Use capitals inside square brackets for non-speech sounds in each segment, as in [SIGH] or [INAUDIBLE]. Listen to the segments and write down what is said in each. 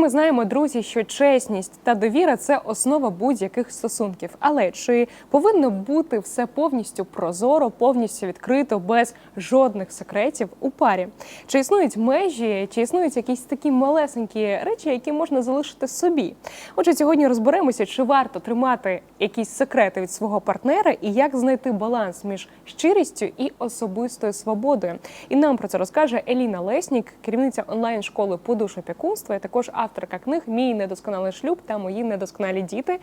ми знаємо, друзі, що чесність та довіра це основа будь-яких стосунків. Але чи повинно бути все повністю прозоро, повністю відкрито, без жодних секретів у парі? Чи існують межі, чи існують якісь такі малесенькі речі, які можна залишити собі? Отже, сьогодні розберемося, чи варто тримати якісь секрети від свого партнера і як знайти баланс між щирістю і особистою свободою. І нам про це розкаже Еліна Леснік, керівниця онлайн-школи по опікунства, і також авторка книг Мій недосконалий шлюб та мої недосконалі діти.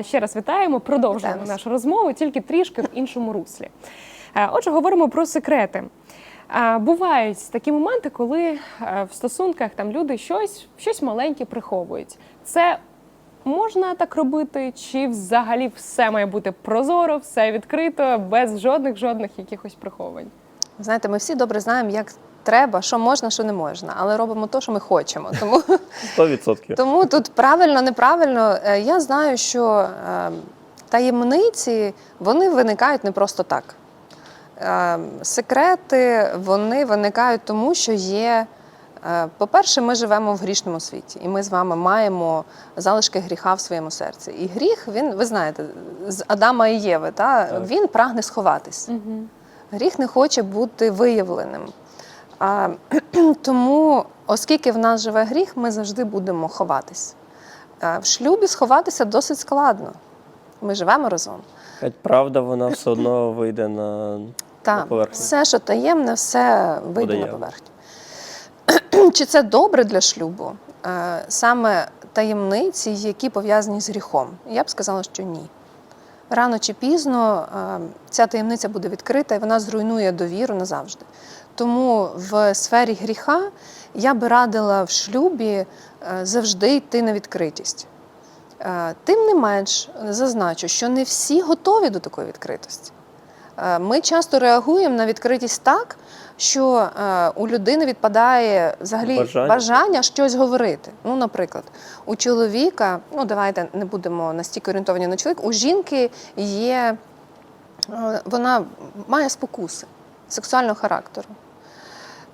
Ще раз вітаємо. Продовжуємо нашу розмову, тільки трішки в іншому руслі. Отже, говоримо про секрети. Бувають такі моменти, коли е, в стосунках там люди щось, щось маленьке приховують. Це можна так робити, чи взагалі все має бути прозоро, все відкрито, без жодних жодних якихось приховань. Знаєте, ми всі добре знаємо, як треба, що можна, що не можна, але робимо те, що ми хочемо. Тому, [LAUGHS] 100%. тому тут правильно, неправильно. Е, Я знаю, що е, таємниці вони виникають не просто так. Е, Секрети вони виникають тому, що є. По-перше, ми живемо в грішному світі, і ми з вами маємо залишки гріха в своєму серці. І гріх, він, ви знаєте, з Адама і Єви, та, Так. він прагне сховатись. Угу. Гріх не хоче бути виявленим. А, [CLEARS THROAT] тому, оскільки в нас живе гріх, ми завжди будемо ховатись. А, в шлюбі сховатися досить складно. Ми живемо разом. Хоч правда, вона все одно вийде на, [CLEARS THROAT] на Так, поверхню. все, що таємне, все вийде Буде на поверхню. [CLEARS THROAT] Чи це добре для шлюбу? Е, Саме таємниці, які пов'язані з гріхом? Я б сказала, що ні. Рано чи пізно е, ця таємниця буде відкрита і вона зруйнує довіру назавжди. Тому в сфері гріха я би радила в шлюбі е, завжди йти на відкритість. Е, Тим не менш, зазначу, що не всі готові до такої відкритості. Ми часто реагуємо на відкритість так, що е, у людини відпадає взагалі Бажання. бажання щось говорити. Ну, наприклад, у чоловіка, ну давайте не будемо настільки орієнтовані на чоловік, у жінки є, е, вона має спокуси сексуального характеру.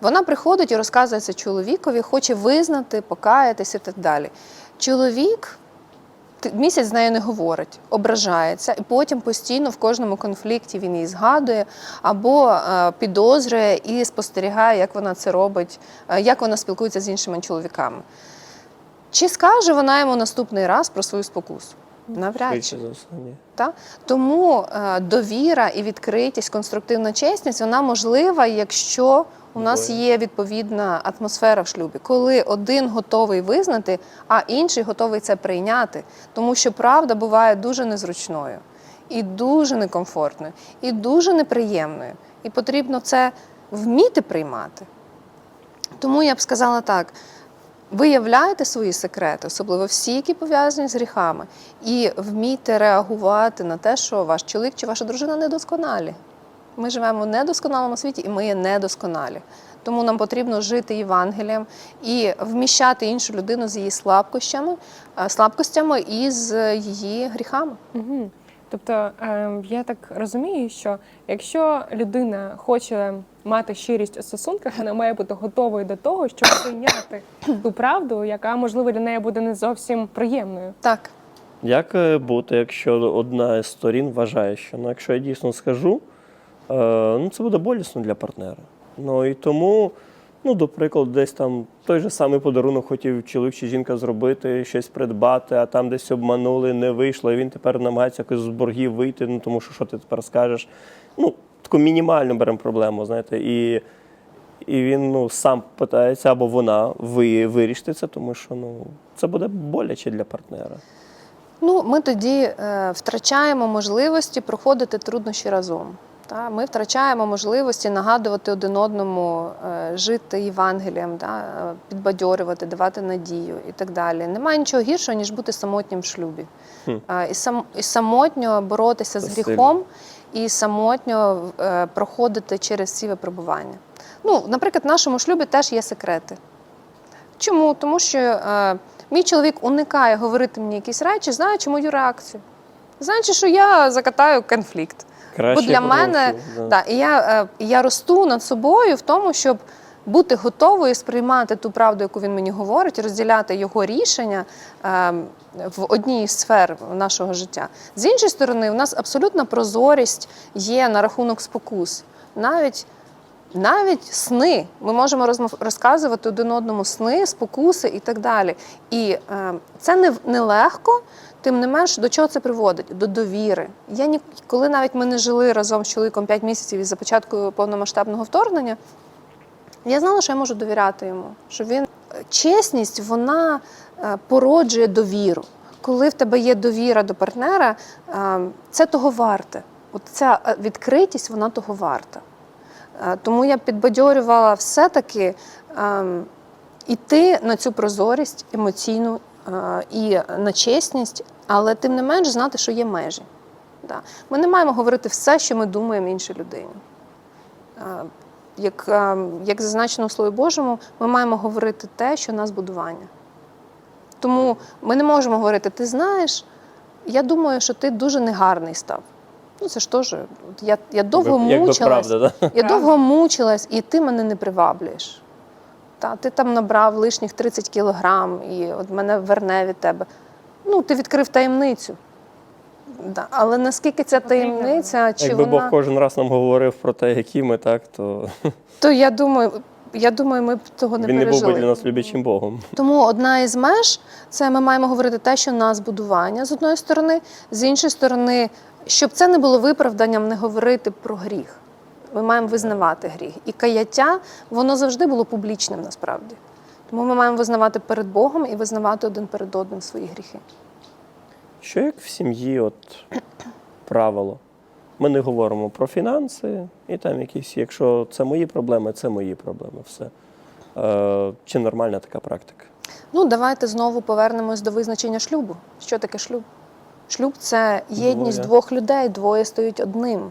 Вона приходить і розказує це чоловікові, хоче визнати, покаятися і так далі. Чоловік місяць з нею не говорить, ображається, і потім постійно в кожному конфлікті він її згадує або е, підозрює і спостерігає, як вона це робить, е, як вона спілкується з іншими чоловіками. Чи скаже вона йому наступний раз про свою спокусу? Навряд чи. Швидше за все, ні. Та? Тому е, довіра і відкритість, конструктивна чесність, вона можлива, якщо у нас є відповідна атмосфера в шлюбі, коли один готовий визнати, а інший готовий це прийняти. Тому що правда буває дуже незручною, і дуже некомфортною, і дуже неприємною. І потрібно це вміти приймати. Тому я б сказала так: виявляйте свої секрети, особливо всі, які пов'язані з гріхами, і вмійте реагувати на те, що ваш чоловік чи ваша дружина недосконалі. Ми живемо в недосконалому світі, і ми є недосконалі. Тому нам потрібно жити Євангелієм і вміщати іншу людину з її слабкощами, е, слабкостями і з її гріхами. Угу. Тобто е, я так розумію, що якщо людина хоче мати щирість у стосунках, вона має бути готовою до того, щоб прийняти ту правду, яка можливо для неї буде не зовсім приємною. Так, Як е, бути, якщо одна з сторін вважає, що ну, якщо я дійсно скажу, ну, це буде болісно для партнера. Ну і тому, ну, до прикладу, десь там той же самий подарунок хотів чоловік чи жінка зробити, щось придбати, а там десь обманули, не вийшло, і він тепер намагається якось з боргів вийти, ну тому що що ти тепер скажеш. Ну, таку мінімальну беремо проблему, знаєте, і. І він ну, сам питається, або вона ви, вирішити це, тому що ну, це буде боляче для партнера. Ну, ми тоді е, втрачаємо можливості проходити труднощі разом. Та? Ми втрачаємо можливості нагадувати один одному, е, жити Євангелієм, да? е, підбадьорювати, давати надію і так далі. Немає нічого гіршого, ніж бути самотнім в шлюбі. Хм. Е, і, сам, і самотньо боротися Це з сильно. гріхом і самотньо проходити через ці випробування. Ну, наприклад, в нашому шлюбі теж є секрети. Чому? Тому що е, мій чоловік уникає говорити мені якісь речі, знаючи мою реакцію. Знаючи, що я закатаю конфлікт. Краще Бо для мене да. да, і я, е, я росту над собою в тому, щоб бути готовою сприймати ту правду, яку він мені говорить, розділяти його рішення е, в одній із сфер нашого життя. З іншої сторони, у нас абсолютна прозорість є на рахунок спокус. Навіть навіть сни. Ми можемо розказувати один одному сни, спокуси і так далі. І е, це не, не легко, тим не менш, до чого це приводить? До довіри. Я ні, коли навіть ми не жили разом з чоловіком 5 місяців із початку повномасштабного вторгнення, я знала, що я можу довіряти йому. Що він чесність вона е, породжує довіру. Коли в тебе є довіра до партнера, е, це того варте. От ця е, відкритість, вона того варта. Е, Тому я підбадьорювала все-таки ем, іти на цю прозорість емоційну е, і на чесність, але тим не менш знати, що є межі. Да. Ми не маємо говорити все, що ми думаємо іншій людині. Е, Як, е, як зазначено в Слові Божому, ми маємо говорити те, що нас будування. Тому ми не можемо говорити, ти знаєш, я думаю, що ти дуже негарний став. Ну, це ж теж. Я, я довго якби мучилась. правда, да? Я довго мучилась, і ти мене не приваблюєш. Та, ти там набрав лишніх 30 кілограм, і от мене верне від тебе. Ну, ти відкрив таємницю. Да. Але наскільки ця таємниця, чи Якби вона. Бог кожен раз нам говорив про те, які ми, так, то [LAUGHS] То я думаю, я думаю, ми б того не він не був би для нас люблячим Богом. Тому одна із меж це ми маємо говорити те, що нас будування з одної сторони, з іншої сторони, щоб це не було виправданням, не говорити про гріх. Ми маємо визнавати гріх. І каяття воно завжди було публічним насправді. Тому ми маємо визнавати перед Богом і визнавати один перед одним свої гріхи. Що як в сім'ї, от правило? Ми не говоримо про фінанси і там якісь, якщо це мої проблеми, це мої проблеми. Все. Е, чи нормальна така практика? Ну, давайте знову повернемось до визначення шлюбу. Що таке шлюб? Шлюб це єдність двох людей, двоє стають одним.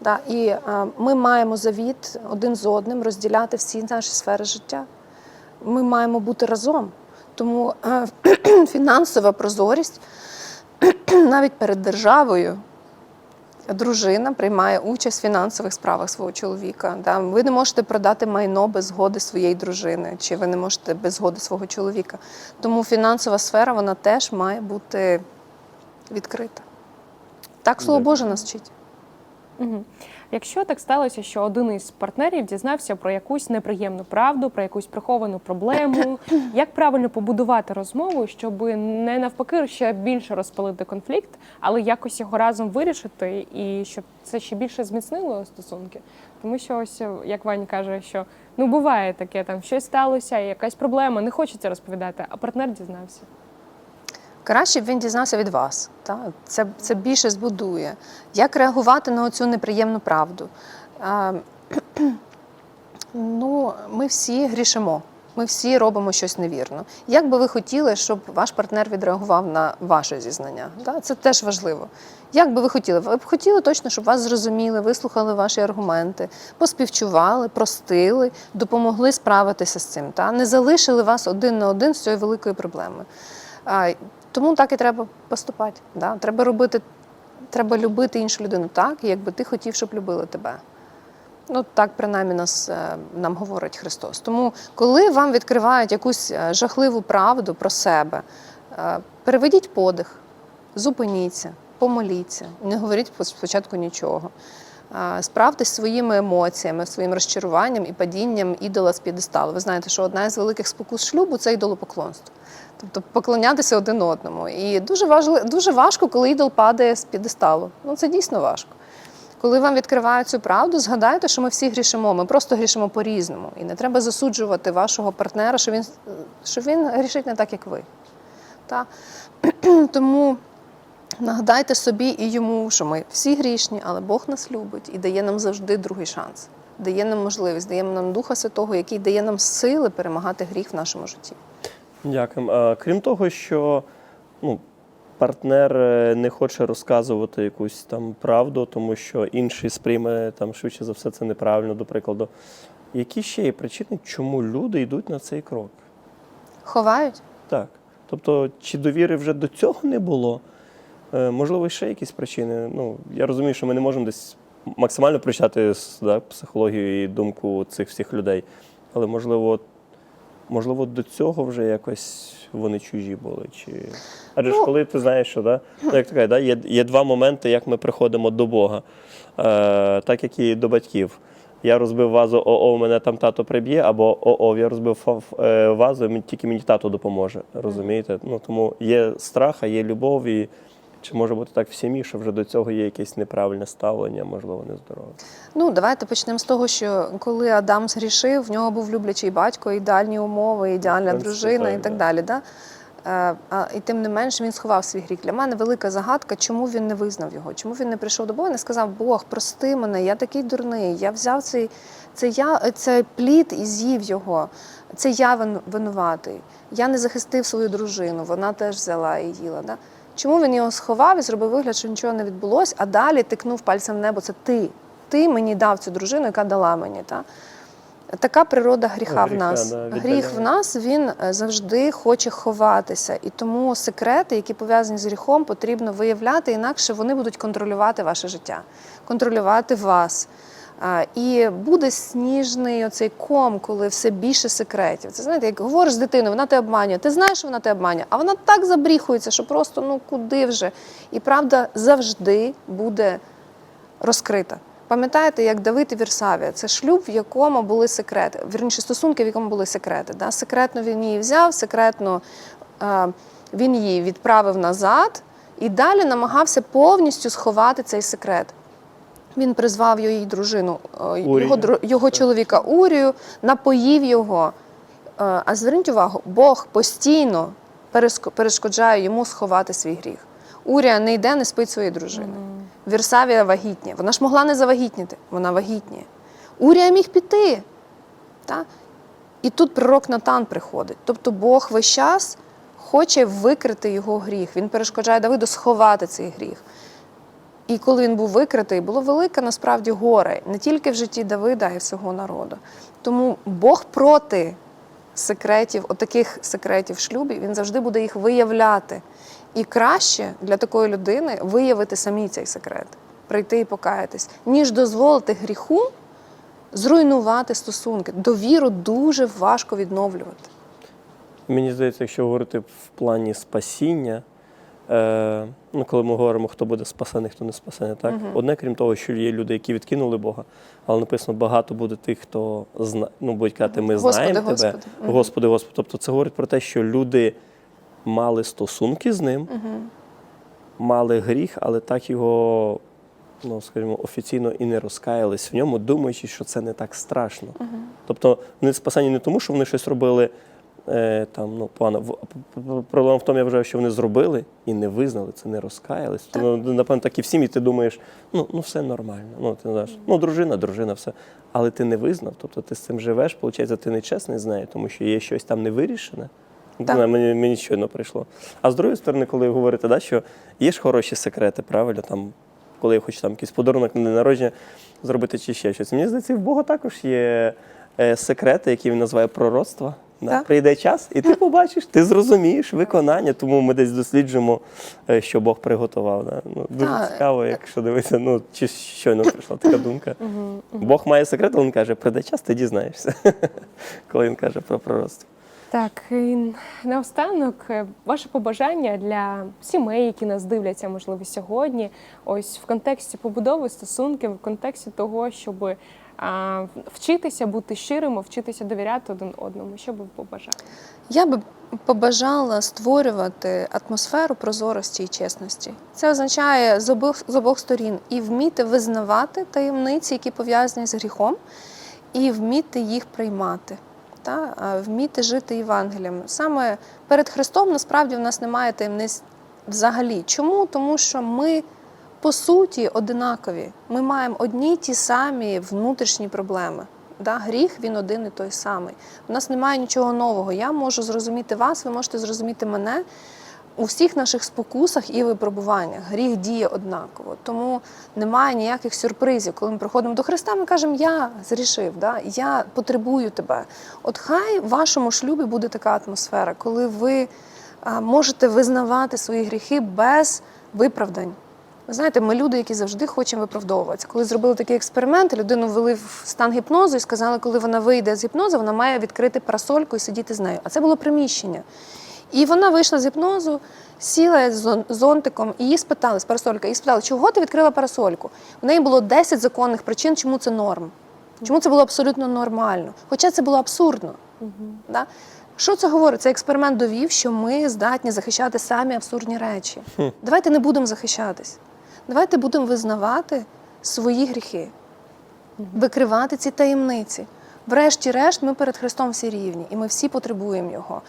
Да? І е, ми маємо завіт один з одним розділяти всі наші сфери життя. Ми маємо бути разом. Тому е, [CLEARS THROAT] фінансова прозорість [CLEARS THROAT] навіть перед державою. Дружина приймає участь в фінансових справах свого чоловіка. Да? Ви не можете продати майно без згоди своєї дружини, чи ви не можете без згоди свого чоловіка. Тому фінансова сфера вона теж має бути відкрита. Так слово Боже нас вчить. Угу. Якщо так сталося, що один із партнерів дізнався про якусь неприємну правду, про якусь приховану проблему, [CLEARS THROAT] як правильно побудувати розмову, щоб не навпаки ще більше розпалити конфлікт, але якось його разом вирішити, і щоб це ще більше зміцнило стосунки? Тому що ось як Ваня каже, що ну буває таке, там щось сталося, якась проблема, не хочеться розповідати, а партнер дізнався. Краще б він дізнався від вас. Та? Це, це більше збудує. Як реагувати на цю неприємну правду? А, ну, ми всі грішимо. Ми всі робимо щось невірно. Як би ви хотіли, щоб ваш партнер відреагував на ваше зізнання? Да? Це теж важливо. Як би ви хотіли? Ви б хотіли точно, щоб вас зрозуміли, вислухали ваші аргументи, поспівчували, простили, допомогли справитися з цим, та? не залишили вас один на один з цією великою проблемою. Тому так і треба поступати. Да? Треба робити, треба любити іншу людину так, якби ти хотів, щоб любили тебе. Ну, так принаймні нас, е, нам говорить Христос. Тому, коли вам відкривають якусь е, жахливу правду про себе, е, переведіть подих, зупиніться, помоліться, не говоріть спочатку нічого. Справтесь своїми емоціями, своїм розчаруванням і падінням ідола з п'єдесталу. Ви знаєте, що одна із великих спокус шлюбу це ідолопоклонство. Тобто поклонятися один одному. І дуже важливо, дуже важко, коли ідол падає з п'єдесталу. Ну це дійсно важко. Коли вам відкривають цю правду, згадайте, що ми всі грішимо. Ми просто грішимо по-різному. І не треба засуджувати вашого партнера, що він, що він грішить не так, як ви. Та? [CLEARS THROAT] Тому нагадайте собі і йому, що ми всі грішні, але Бог нас любить і дає нам завжди другий шанс. Дає нам можливість, дає нам Духа Святого, який дає нам сили перемагати гріх в нашому житті. Дякую. Крім того, що ну, партнер е, не хоче розказувати якусь там правду, тому що інший сприйме там швидше за все це неправильно, до прикладу. Які ще є причини, чому люди йдуть на цей крок? Ховають? Так. Тобто, чи довіри вже до цього не було? Е, можливо, ще якісь причини. Ну, я розумію, що ми не можемо десь максимально прочитати да, психологію і думку цих всіх людей. Але можливо, можливо, до цього вже якось вони чужі були. Чи... Адже ж Ну, коли ти знаєш, що да? ну, як така, да? є, є два моменти, як ми приходимо до Бога, е, так як і до батьків. Я розбив вазу, о-о, мене там тато приб'є, або о-о, я розбив е, вазу, тільки мені тато допоможе. Розумієте? Ну, тому є страх, а є любов, і чи може бути так в сім'ї, що вже до цього є якесь неправильне ставлення, можливо, нездорове. Ну, давайте почнемо з того, що коли Адам згрішив, в нього був люблячий батько, ідеальні умови, ідеальна принципі, дружина так, і так да. далі. Да? Е, а, і тим не менш він сховав свій гріх. Для мене велика загадка, чому він не визнав його, чому він не прийшов до Бога і не сказав, Бог, прости мене, я такий дурний, я взяв цей, цей, я, цей плід і з'їв його. Це я винуватий. Я не захистив свою дружину, вона теж взяла і їла. Да? Чому він його сховав і зробив вигляд, що нічого не відбулося, а далі тикнув пальцем в небо? Це ти. Ти мені дав цю дружину, яка дала мені. Та? Така природа гріха Ну, в нас. да, Гріх в нас він е, завжди хоче ховатися. І тому секрети, які пов'язані з гріхом, потрібно виявляти, інакше вони будуть контролювати ваше життя, контролювати вас. І буде сніжний оцей ком, коли все більше секретів. Це знаєте, як говориш з дитиною, вона тебе обманює. Ти знаєш, що вона тебе обманює, а вона так забріхується, що просто ну куди вже. І правда завжди буде розкрита. Пам'ятаєте, як Давид і Вірсавія? Це шлюб, в якому були секрети, вірніше стосунки, в якому були секрети. Да? Секретно він її взяв, секретно е, він її відправив назад і далі намагався повністю сховати цей секрет. Він призвав її дружину, е, його, його чоловіка Урію, напоїв його. Е, А зверніть увагу, Бог постійно перешкоджає йому сховати свій гріх. Урія не йде, не спить своєю дружиною. Вірсавія вагітня. Вона ж могла не завагітніти, вона вагітніє. Урія міг піти. Та? І тут пророк Натан приходить. Тобто Бог весь час хоче викрити його гріх. Він перешкоджає Давиду сховати цей гріх. І коли він був викритий, було велике насправді горе не тільки в житті Давида, а й всього народу. Тому Бог проти секретів, отаких секретів в шлюбі, він завжди буде їх виявляти. І краще для такої людини виявити самі цей секрет, прийти і покаятись, ніж дозволити гріху зруйнувати стосунки. Довіру дуже важко відновлювати. Мені здається, якщо говорити в плані спасіння, ну, коли ми говоримо, хто буде спасений, хто не спасений, так? Одне, крім того, що є люди, які відкинули Бога, але написано, багато буде тих, хто зна... ну, будуть казати, ми Господи, знаємо тебе. Господи. Господи, Господи. Тобто це говорить про те, що люди мали стосунки з ним, мали гріх, але так його. Ну, скажімо, офіційно і не розкаялись в ньому, думаючи, що це не так страшно. Тобто вони спасені не тому, що вони щось робили е, там, ну, погано. В- п- п- Проблема в тому, я вважаю, що вони зробили і не визнали, це не розкаялись. Так. Ну, напевно, так і в сім'ї ти думаєш, ну, ну все нормально. Ну, ти знаєш, ну, дружина, дружина, все. Але ти не визнав, тобто ти з цим живеш, виходить, ти не чесний з нею, тому що є щось там невирішене. Не Так. мені, мені щойно прийшло. А з другої сторони, коли говорите, да, що є ж хороші секрети, правильно, там, коли я хочу там якийсь подарунок на день народження зробити чи ще щось. Мені здається, в Бога також є е, секрети, які він називає пророцтва. Да? Так. Прийде час, і ти побачиш, ти зрозумієш виконання, тому ми десь досліджуємо, е, що Бог приготував. Да? Ну, дуже Так. цікаво, якщо дивитися, ну, чи щойно прийшла така думка. Бог має секрет, він каже, прийде час, ти дізнаєшся, [LAUGHS] коли він каже про пророцтво. Так, і наостанок, е, ваше побажання для сімей, які нас дивляться, можливо, сьогодні, ось в контексті побудови стосунків, в контексті того, щоб а, вчитися бути щирими, вчитися довіряти один одному. Що би побажали? Я би побажала створювати атмосферу прозорості і чесності. Це означає з обох, з обох сторін і вміти визнавати таємниці, які пов'язані з гріхом, і вміти їх приймати. Та? Вміти жити Євангелієм. Саме перед Христом насправді в нас немає таємниць взагалі. Чому? Тому що ми по суті одинакові. Ми маємо одні й ті самі внутрішні проблеми. Да? Гріх він один і той самий. У нас немає нічого нового. Я можу зрозуміти вас, ви можете зрозуміти мене. У всіх наших спокусах і випробуваннях гріх діє однаково. Тому немає ніяких сюрпризів. Коли ми приходимо до Христа, ми кажемо, я зрішив, да? я потребую тебе. От хай в вашому шлюбі буде така атмосфера, коли ви можете визнавати свої гріхи без виправдань. Ви знаєте, ми люди, які завжди хочемо виправдовуватися. Коли зробили такий експеримент, людину ввели в стан гіпнозу і сказали, коли вона вийде з гіпнозу, вона має відкрити парасольку і сидіти з нею. А це було приміщення. І вона вийшла з гіпнозу, сіла з зонтиком, і її спитали з парасолька, її спитали, чого ти відкрила парасольку? У неї було 10 законних причин, чому це норм. Чому це було абсолютно нормально? Хоча це було абсурдно. Да? Що це говорить? Цей експеримент довів, що ми здатні захищати самі абсурдні речі. Давайте не будемо захищатись. Давайте будемо визнавати свої гріхи, викривати ці таємниці. Врешті-решт, ми перед Христом всі рівні, і ми всі потребуємо Його.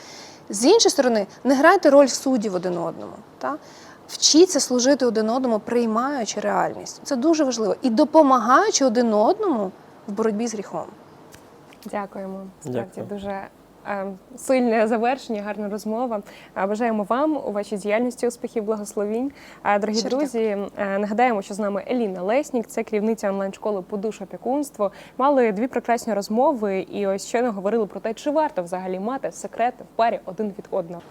З іншої сторони, не грайте роль суддів один одному. Та? Вчіться служити один одному, приймаючи реальність. Це дуже важливо. І допомагаючи один одному в боротьбі з гріхом. Дякуємо. Справді Дякую. дуже сильне завершення, гарна розмова. Е, Бажаємо вам у вашій діяльності успіхів, благословінь. А, Дорогі Щиро друзі, е, нагадаємо, що з нами Еліна Леснік, це керівниця онлайн-школи по опікунство. Мали дві прекрасні розмови, і ось щойно говорили про те, чи варто взагалі мати секрети в парі один від одного.